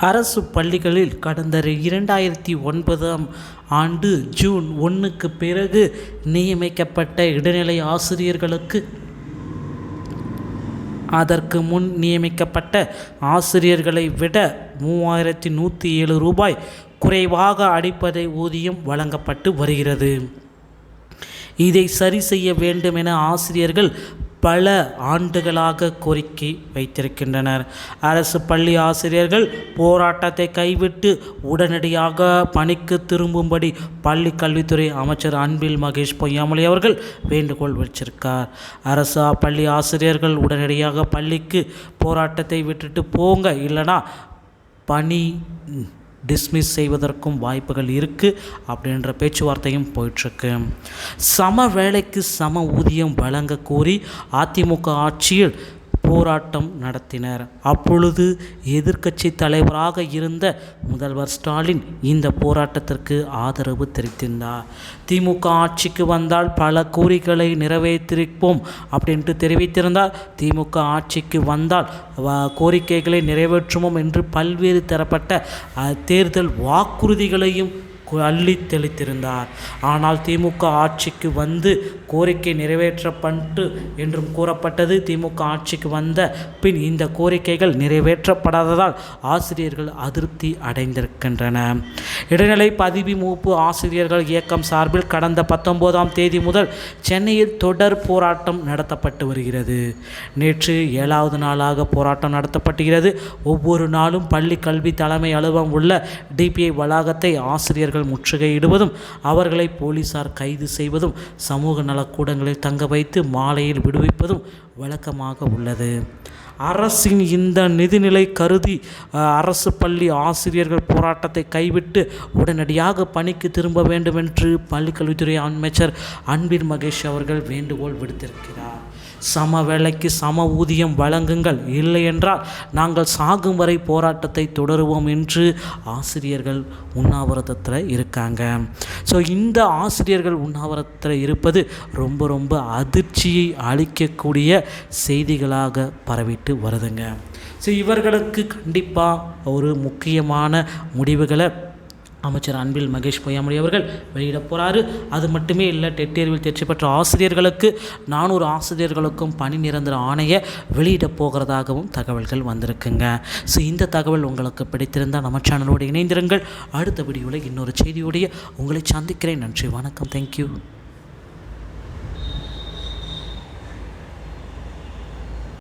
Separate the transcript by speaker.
Speaker 1: அரசு பள்ளிகளில் கடந்த இரண்டாயிரத்தி ஒன்பதாம் ஆண்டு ஜூன் ஒன்றுக்கு பிறகு நியமிக்கப்பட்ட இடைநிலை ஆசிரியர்களுக்கு அதற்கு முன் நியமிக்கப்பட்ட ஆசிரியர்களை விட மூவாயிரத்தி நூற்றி ஏழு ரூபாய் குறைவாக அடிப்படை ஊதியம் வழங்கப்பட்டு வருகிறது. இதை சரி செய்ய வேண்டும் என ஆசிரியர்கள் பல ஆண்டுகளாக கோரிக்கை வைத்திருக்கின்றனர். அரசு பள்ளி ஆசிரியர்கள் போராட்டத்தை கைவிட்டு உடனடியாக பணிக்கு திரும்பும்படி பள்ளி கல்வித்துறை அமைச்சர் அன்பில் மகேஷ் பொய்யாமொழி அவர்கள் வேண்டுகோள் வச்சிருக்கார் அரசு பள்ளி ஆசிரியர்கள் உடனடியாக பள்ளிக்கு போராட்டத்தை விட்டுட்டு போங்க இல்லைனா பணி டிஸ்மிஸ் செய்வதற்கும் வாய்ப்புகள் இருக்குது அப்படின்ற பேச்சுவார்த்தையும் போயிட்டுருக்கு. சம வேலைக்கு சம ஊதியம் வழங்க கோரி அதிமுக ஆட்சியில் போராட்டம் நடத்தினர். அப்பொழுது எதிர்க்கட்சி தலைவராக இருந்த முதல்வர் ஸ்டாலின் இந்த போராட்டத்திற்கு ஆதரவு தெரிவித்திருந்தார். திமுக ஆட்சிக்கு வந்தால் பல கோரிக்கைகளை நிறைவேற்றிருப்போம் அப்படின்ட்டு தெரிவித்திருந்தார். திமுக ஆட்சிக்கு வந்தால் கோரிக்கைகளை நிறைவேற்றுவோம் என்று பல்வேறு தரப்பட்ட தேர்தல் வாக்குறுதிகளையும் அள்ளி தெளித்திருந்தார் ஆனால் திமுக ஆட்சிக்கு வந்து கோரிக்கை நிறைவேற்றப்பட்டு என்றும் கூறப்பட்டது. திமுக ஆட்சிக்கு வந்த பின் இந்த கோரிக்கைகள் நிறைவேற்றப்படாததால் ஆசிரியர்கள் அதிருப்தி அடைந்திருக்கின்றன. இடைநிலை பதிவு மூப்பு ஆசிரியர்கள் இயக்கம் சார்பில் கடந்த பத்தொன்பதாம் தேதி முதல் சென்னையில் தொடர் போராட்டம் நடத்தப்பட்டு வருகிறது. நேற்று ஏழாவது நாளாக போராட்டம் நடத்தப்படுகிறது ஒவ்வொரு நாளும் பள்ளி கல்வி தலைமை அலுவலகம் உள்ள டிபிஐ வளாகத்தை ஆசிரியர்கள் அவர்கள் முற்றுகையிடுவதும் அவர்களை போலீசார் கைது செய்வதும் சமூக நலக்கூடங்களில் தங்க வைத்து மாலையில் விடுவிப்பதும் வழக்கமாக உள்ளது. அரசின் இந்த நிதிநிலை கருதி அரசு பள்ளி ஆசிரியர்கள் போராட்டத்தை கைவிட்டு உடனடியாக பணிக்கு திரும்ப வேண்டும் என்று பள்ளிக்கல்வித்துறை அமைச்சர் அன்பின் மகேஷ் அவர்கள் வேண்டுகோள் விடுத்திருக்கிறார். சம வேலைக்கு சம ஊதியம் வழங்குங்கள். இல்லை என்றால் நாங்கள் சாகும் வரை போராட்டத்தை தொடருவோம் என்று ஆசிரியர்கள் உண்ணாவிரதத்தில் இருக்காங்க. ஸோ இந்த ஆசிரியர்கள் உண்ணாவிரதத்தில் இருப்பது ரொம்ப ரொம்ப அதிர்ச்சியை அளிக்கக்கூடிய செய்திகளாக பரவிட்டு வருதுங்க. ஸோ இவர்களுக்கு கண்டிப்பாக ஒரு முக்கியமான முடிவுகளை அமைச்சர் அன்பில் மகேஷ் பொய்யாமொழி அவர்கள் வெளியிட போகிறாரு அது மட்டுமே இல்லை டெட் தேர்வில் தேர்ச்சி பெற்ற ஆசிரியர்களுக்கு நானூறு ஆசிரியர்களுக்கும் பணி நிரந்தர ஆணையை வெளியிட போகிறதாகவும் தகவல்கள் வந்திருக்குங்க. ஸோ இந்த தகவல் உங்களுக்கு பிடித்திருந்தால் நம்ம சேனலோடு இணைந்திருங்கள். அடுத்த வீடியோவில் இன்னொரு செய்தியோடைய உங்களை சந்திக்கிறேன். நன்றி வணக்கம். தேங்க்யூ